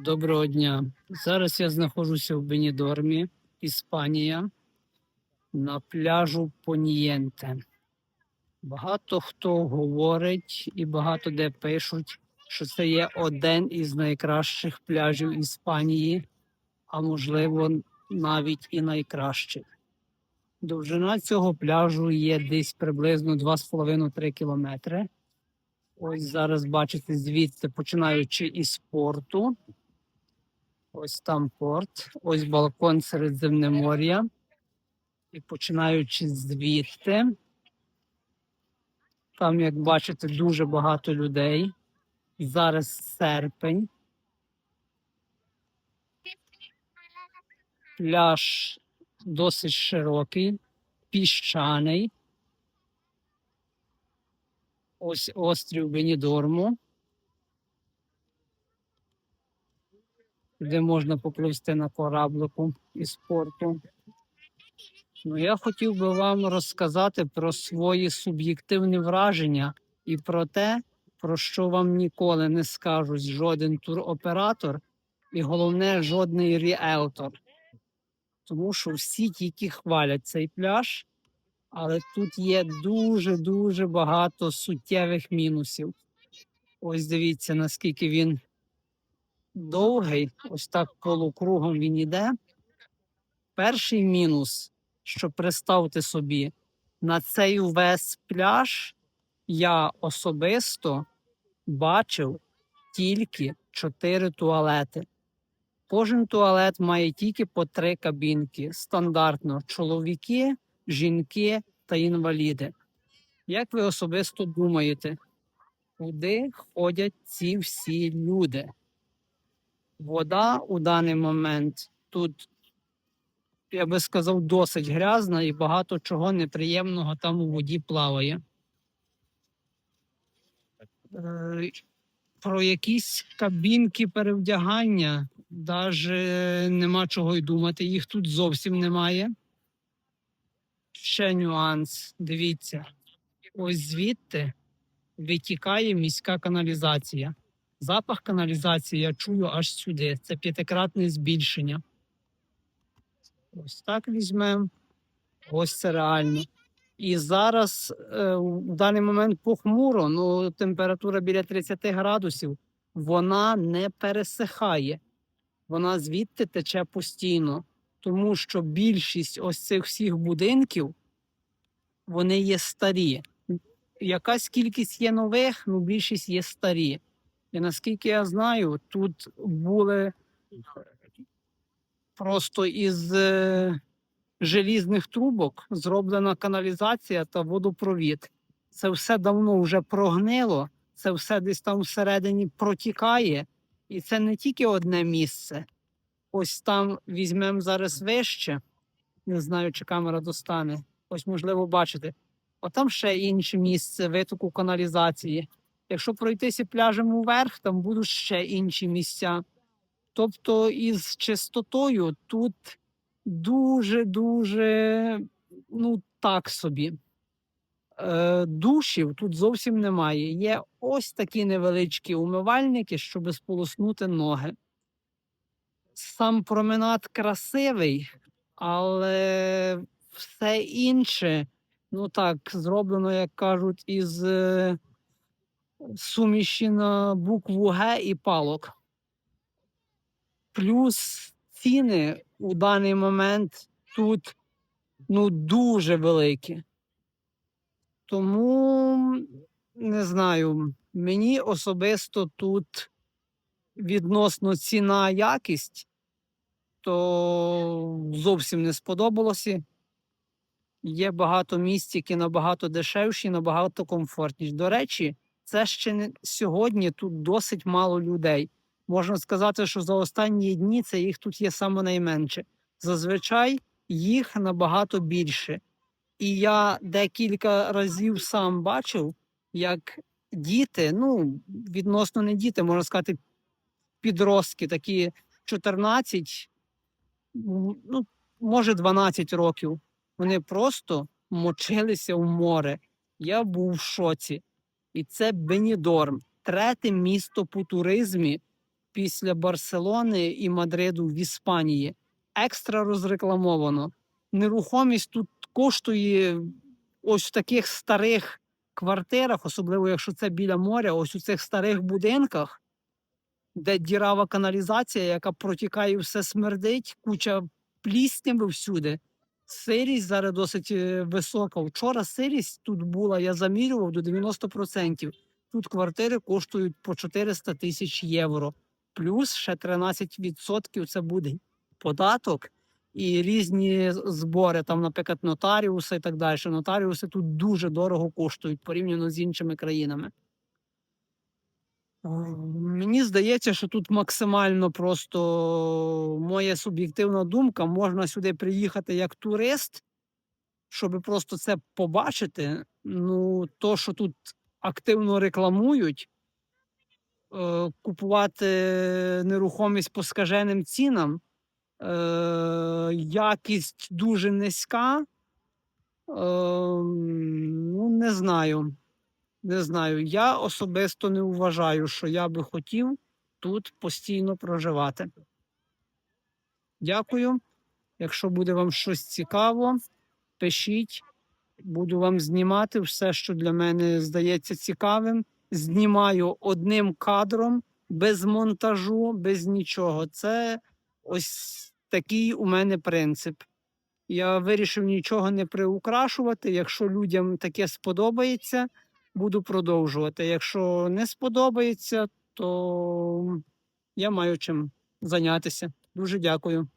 Доброго дня. Зараз я знаходжуся в Бенідормі, Іспанія, на пляжу Понієнте. Багато хто говорить і багато де пишуть, що це є один із найкращих пляжів Іспанії, а можливо, навіть і найкращий. Довжина цього пляжу є десь приблизно 2,5-3 кілометри. Ось зараз бачите звідси, починаючи із порту. Ось там порт, ось балкон Середземномор'я. І починаючи звідти, там, як бачите, дуже багато людей. Зараз серпень. Пляж досить широкий, піщаний. Ось острів Бенідорму. Де можна попливсти на кораблику із порту. Ну, я хотів би вам розказати про свої суб'єктивні враження і про те, про що вам ніколи не скажуть жоден туроператор, і головне, жодний ріелтор. Тому що всі тільки хвалять цей пляж, але тут є дуже-дуже багато суттєвих мінусів. Ось дивіться, наскільки він довгий, ось так полукругом він іде. Перший мінус, що представте собі, на цей весь пляж я особисто бачив тільки чотири туалети. Кожен туалет має тільки по три кабінки. Стандартно чоловіки, жінки та інваліди. Як ви особисто думаєте, куди ходять ці всі люди? Вода у даний момент тут, я би сказав, досить грязна і багато чого неприємного там у воді плаває. Е, Про якісь кабінки перевдягання навіть нема чого й думати, їх тут зовсім немає. Ще нюанс. Дивіться, ось звідти витікає міська каналізація. Запах каналізації я чую аж сюди. Це п'ятикратне збільшення. Ось так візьмемо. Ось це реально. І зараз е, в даний момент похмуро, ну температура біля 30 градусів, вона не пересихає. Вона звідти тече постійно, тому що більшість ось цих всіх будинків вони є старі. Якась кількість є нових, ну більшість є старі. І наскільки я знаю, тут були просто із е, желізних трубок зроблена каналізація та водопровід. Це все давно вже прогнило, це все десь там всередині протікає. І це не тільки одне місце. Ось там візьмемо зараз вище. Не знаю, чи камера достане. Ось, можливо, бачите. Отам ще інше місце витоку каналізації. Якщо пройтися пляжем уверх, там будуть ще інші місця. Тобто із чистотою тут дуже-дуже ну так собі. Е, Душів тут зовсім немає. Є ось такі невеличкі умивальники, щоб сполоснути ноги. Сам променад красивий, але все інше, ну так, зроблено, як кажуть, із. Суміші на букву Г і палок. Плюс ціни у даний момент тут ну, дуже великі. Тому не знаю, мені особисто тут відносно ціна якість, то зовсім не сподобалося. Є багато місць, які набагато дешевші, набагато комфортніші. До речі, це ще не сьогодні тут досить мало людей. Можна сказати, що за останні дні це їх тут є саме найменше. Зазвичай їх набагато більше. І я декілька разів сам бачив, як діти, ну, відносно не діти, можна сказати, підростки, такі 14, ну, може, 12 років. Вони просто мочилися в море. Я був в шоці. І це Бенідорм, третє місто по туризмі після Барселони і Мадриду в Іспанії. Екстра розрекламовано. Нерухомість тут коштує ось в таких старих квартирах, особливо якщо це біля моря, ось у цих старих будинках, де дірава каналізація, яка протікає, все смердить, куча плісняви всюди. Сирість зараз досить е, висока. Вчора сирість тут була, я замірював до 90%. Тут квартири коштують по 400 тисяч євро. Плюс ще 13% це буде податок і різні збори, там, наприклад, нотаріуси і так далі. Нотаріуси тут дуже дорого коштують порівняно з іншими країнами. Е, Мені здається, що тут максимально просто моя суб'єктивна думка. Можна сюди приїхати як турист, щоб просто це побачити. Ну, то, що тут активно рекламують, е, купувати нерухомість по скаженим цінам, е, якість дуже низька. Ну, не знаю. Не знаю. Я особисто не вважаю, що я би хотів тут постійно проживати. Дякую. Якщо буде вам щось цікаво, пишіть. Буду вам знімати все, що для мене здається цікавим. Знімаю одним кадром, без монтажу, без нічого. Це ось такий у мене принцип. Я вирішив нічого не приукрашувати. Якщо людям таке сподобається, буду продовжувати. Якщо не сподобається, то я маю чим зайнятися. Дуже дякую.